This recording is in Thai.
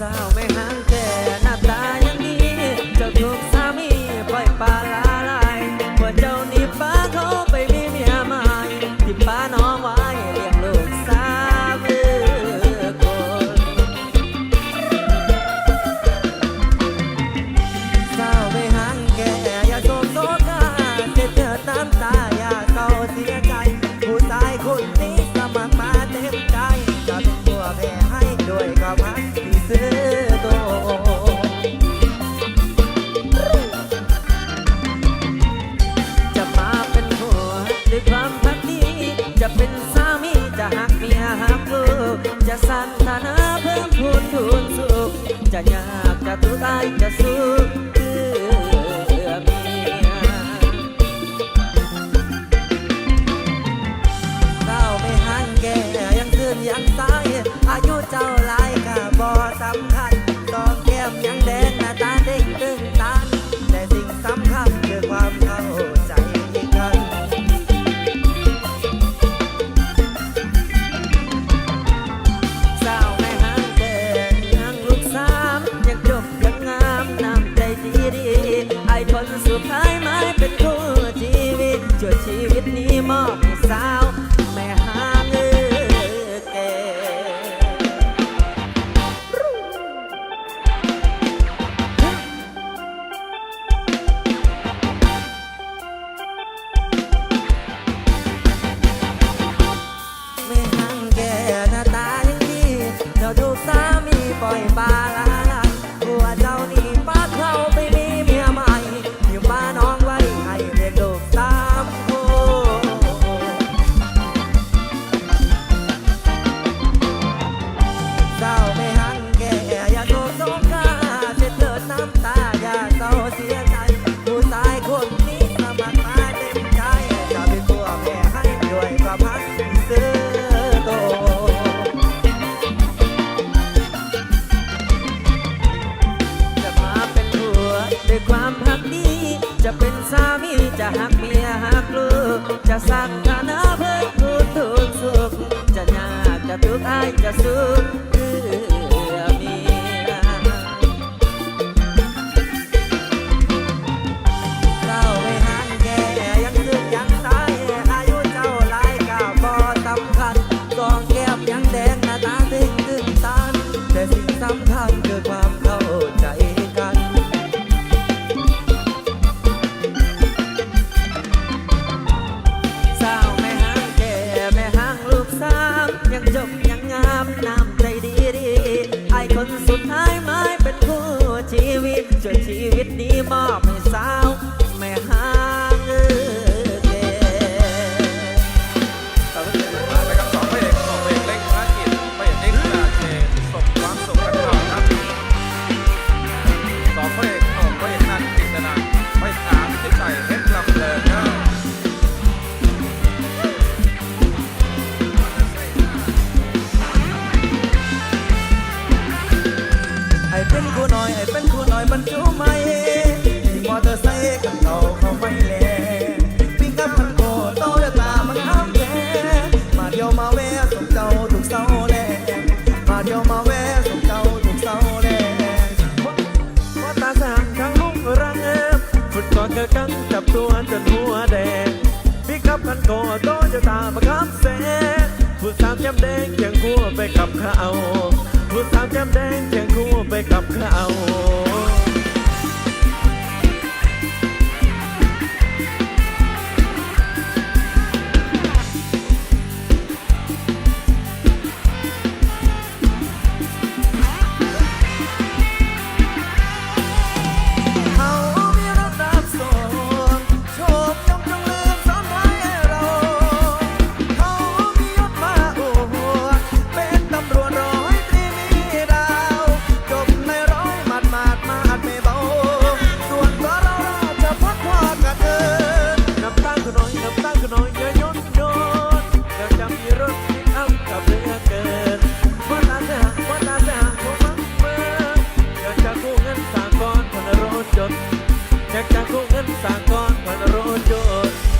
สาวไม่หา็นสามีจะหักเมียหักลูกจะสันทนาเพิ่มพูนทุนสุขจะยากจะทุกตายจะสุข คนสุดท้ายไม่เป็นคู่ชีวิตจดชีวิตนี้มอบสาว จะสักหนาเพื่อทุกสุกจะยากจะทุกข์อายจะสุข รรจุใม่ที่มอเตอร์ไซค์กับเราเขาไม่แลปิ้งกับพันโกโตโยต้ามันห้ามแพ้มาเดียวมาแวะส่งเจ้าถูกเศร้าแลมาเดียวมาแวะส่งเจ้าถูกเศร้าแลพอตาสางข้งลุงรังเอฟฟุตกอดกระกังจับตัวจนหัวแดงปิ้งกับพันโกโตโยต้ามันห้ามแสผู้สามแก้มแดงยันยงคู่ไปกับเขา ผู้สาวแก้มแดงเคียงคู่ไปกับเขา สากลพันโรจน